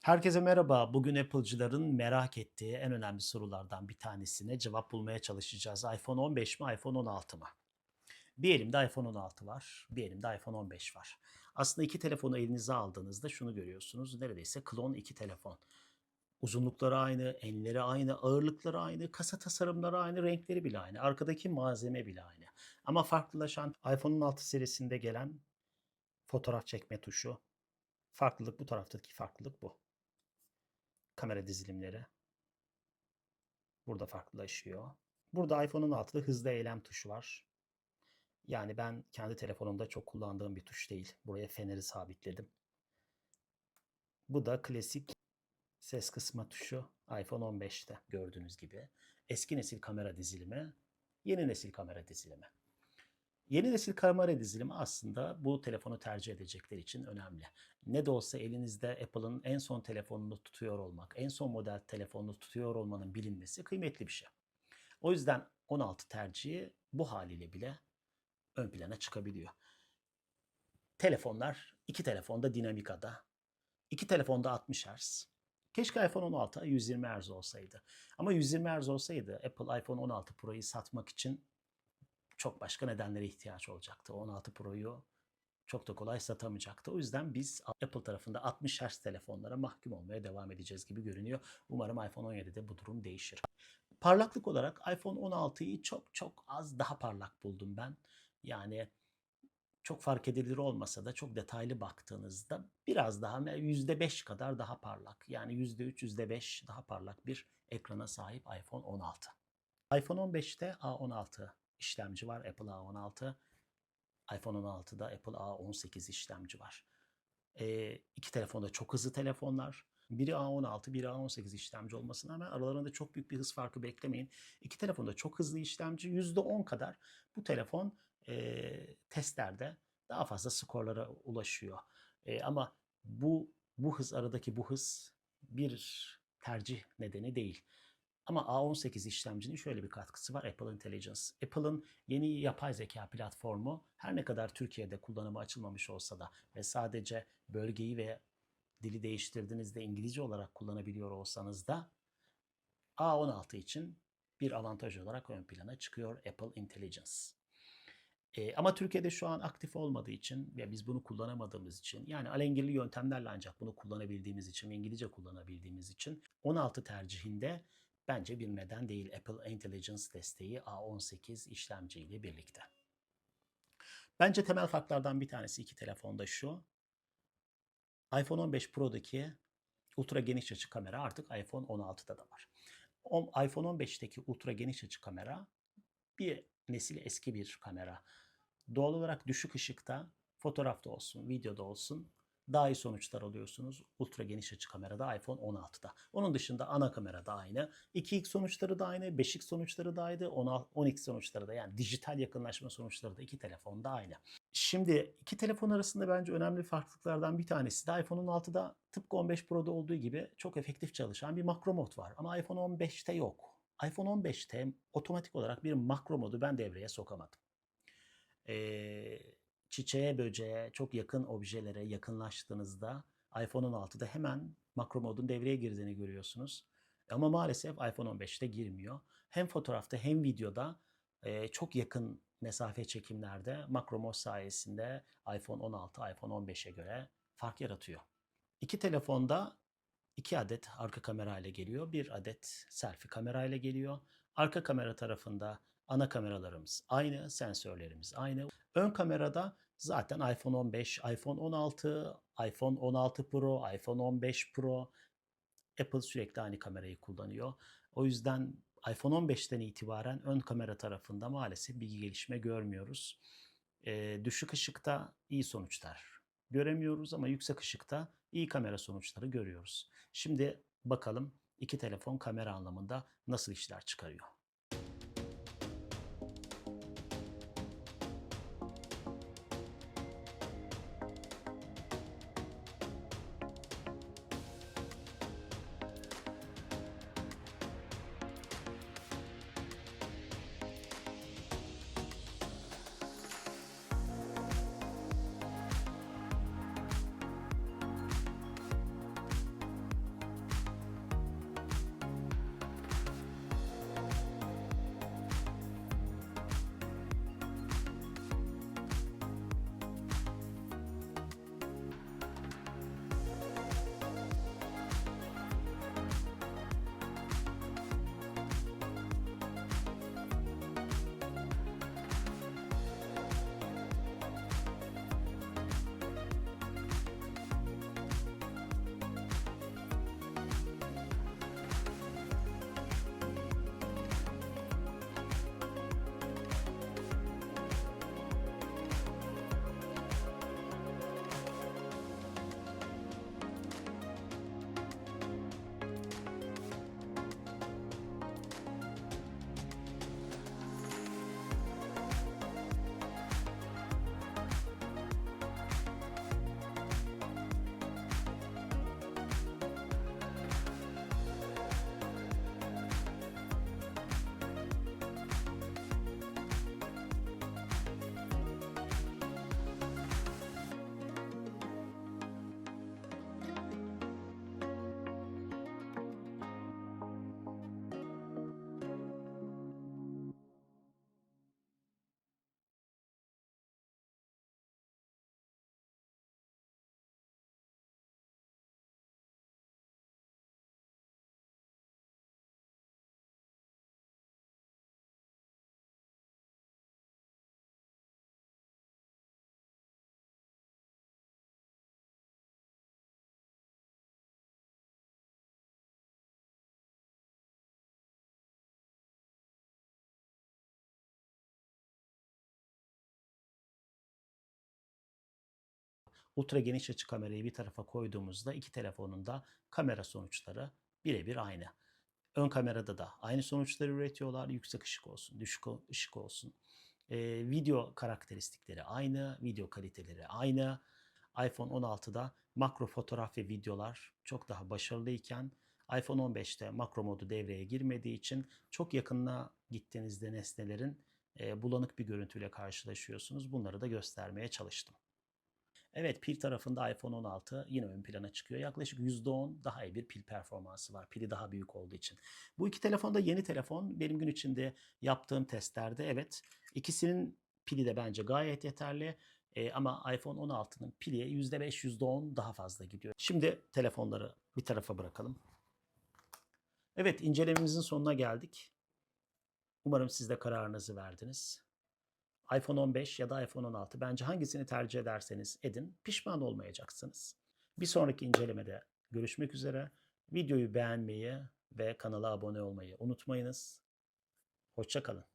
Herkese merhaba. Bugün Apple'cıların merak ettiği en önemli sorulardan bir tanesine cevap bulmaya çalışacağız. iPhone 15 mi, iPhone 16 mı? Bir elimde iPhone 16 var, bir elimde iPhone 15 var. Aslında iki telefonu elinize aldığınızda şunu görüyorsunuz. Neredeyse klon iki telefon. Uzunlukları aynı, enleri aynı, ağırlıkları aynı, kasa tasarımları aynı, renkleri bile aynı. Arkadaki malzeme bile aynı. Ama farklılaşan iPhone 16 serisinde gelen fotoğraf çekme tuşu. Farklılık bu taraftaki farklılık bu kamera dizilimleri. Burada farklılaşıyor. Burada iPhone'un altında hızlı eylem tuşu var. Yani ben kendi telefonumda çok kullandığım bir tuş değil. Buraya feneri sabitledim. Bu da klasik ses kısma tuşu iPhone 15'te gördüğünüz gibi. Eski nesil kamera dizilimi, yeni nesil kamera dizilimi. Yeni nesil kamera dizilimi aslında bu telefonu tercih edecekler için önemli. Ne de olsa elinizde Apple'ın en son telefonunu tutuyor olmak, en son model telefonunu tutuyor olmanın bilinmesi kıymetli bir şey. O yüzden 16 tercihi bu haliyle bile ön plana çıkabiliyor. Telefonlar, iki telefonda dinamik ada, iki telefonda 60 Hz. Keşke iPhone 16 120 Hz olsaydı. Ama 120 Hz olsaydı Apple iPhone 16 Pro'yu satmak için çok başka nedenlere ihtiyaç olacaktı. 16 Pro'yu çok da kolay satamayacaktı. O yüzden biz Apple tarafında 60 Hz telefonlara mahkum olmaya devam edeceğiz gibi görünüyor. Umarım iPhone 17'de bu durum değişir. Parlaklık olarak iPhone 16'yı çok çok az daha parlak buldum ben. Yani çok fark edilir olmasa da çok detaylı baktığınızda biraz daha %5 kadar daha parlak. Yani %3, %5 daha parlak bir ekrana sahip iPhone 16. iPhone 15'te A16 işlemci var. Apple A16. iPhone 16'da Apple A18 işlemci var. E, iki telefon da çok hızlı telefonlar. Biri A16, biri A18 işlemci olmasına rağmen aralarında çok büyük bir hız farkı beklemeyin. İki telefon da çok hızlı işlemci. %10 kadar bu telefon e, testlerde daha fazla skorlara ulaşıyor. E, ama bu bu hız aradaki bu hız bir tercih nedeni değil. Ama A18 işlemcinin şöyle bir katkısı var Apple Intelligence. Apple'ın yeni yapay zeka platformu her ne kadar Türkiye'de kullanıma açılmamış olsa da ve sadece bölgeyi ve dili değiştirdiğinizde İngilizce olarak kullanabiliyor olsanız da A16 için bir avantaj olarak ön plana çıkıyor Apple Intelligence. E, ama Türkiye'de şu an aktif olmadığı için ve biz bunu kullanamadığımız için yani alengirli yöntemlerle ancak bunu kullanabildiğimiz için İngilizce kullanabildiğimiz için 16 tercihinde bence bir neden değil Apple Intelligence desteği A18 işlemci ile birlikte. Bence temel farklardan bir tanesi iki telefonda şu. iPhone 15 Pro'daki ultra geniş açı kamera artık iPhone 16'da da var. İPhone 15'teki ultra geniş açı kamera bir nesil eski bir kamera. Doğal olarak düşük ışıkta fotoğrafta olsun, videoda olsun daha iyi sonuçlar alıyorsunuz. Ultra geniş açı kamerada iPhone 16'da. Onun dışında ana kamera da aynı. 2x sonuçları da aynı. 5x sonuçları da aynı. 10x sonuçları da yani dijital yakınlaşma sonuçları da iki telefonda aynı. Şimdi iki telefon arasında bence önemli farklılıklardan bir tanesi de iPhone 16'da tıpkı 15 Pro'da olduğu gibi çok efektif çalışan bir makro mod var. Ama iPhone 15'te yok. iPhone 15'te otomatik olarak bir makro modu ben devreye sokamadım. Ee, çiçeğe, böceğe, çok yakın objelere yakınlaştığınızda iPhone 16'da hemen makro modun devreye girdiğini görüyorsunuz. Ama maalesef iPhone 15'te girmiyor. Hem fotoğrafta hem videoda e, çok yakın mesafe çekimlerde makro mod sayesinde iPhone 16, iPhone 15'e göre fark yaratıyor. İki telefonda iki adet arka kamera ile geliyor. Bir adet selfie kamera ile geliyor. Arka kamera tarafında ana kameralarımız aynı, sensörlerimiz aynı. Ön kamerada zaten iPhone 15, iPhone 16, iPhone 16 Pro, iPhone 15 Pro Apple sürekli aynı kamerayı kullanıyor. O yüzden iPhone 15'ten itibaren ön kamera tarafında maalesef bir gelişme görmüyoruz. Ee, düşük ışıkta iyi sonuçlar göremiyoruz ama yüksek ışıkta iyi kamera sonuçları görüyoruz. Şimdi bakalım iki telefon kamera anlamında nasıl işler çıkarıyor. Ultra geniş açı kamerayı bir tarafa koyduğumuzda iki telefonun da kamera sonuçları birebir aynı. Ön kamerada da aynı sonuçları üretiyorlar. Yüksek ışık olsun, düşük ışık olsun. Ee, video karakteristikleri aynı, video kaliteleri aynı. iPhone 16'da makro fotoğraf ve videolar çok daha başarılıyken iPhone 15'te makro modu devreye girmediği için çok yakınına gittiğinizde nesnelerin bulanık bir görüntüyle karşılaşıyorsunuz. Bunları da göstermeye çalıştım. Evet pil tarafında iPhone 16 yine ön plana çıkıyor. Yaklaşık %10 daha iyi bir pil performansı var. Pili daha büyük olduğu için. Bu iki telefon da yeni telefon. Benim gün içinde yaptığım testlerde evet ikisinin pili de bence gayet yeterli. E, ama iPhone 16'nın pili %5 %10 daha fazla gidiyor. Şimdi telefonları bir tarafa bırakalım. Evet incelememizin sonuna geldik. Umarım siz de kararınızı verdiniz. iPhone 15 ya da iPhone 16 bence hangisini tercih ederseniz edin pişman olmayacaksınız. Bir sonraki incelemede görüşmek üzere. Videoyu beğenmeyi ve kanala abone olmayı unutmayınız. Hoşçakalın.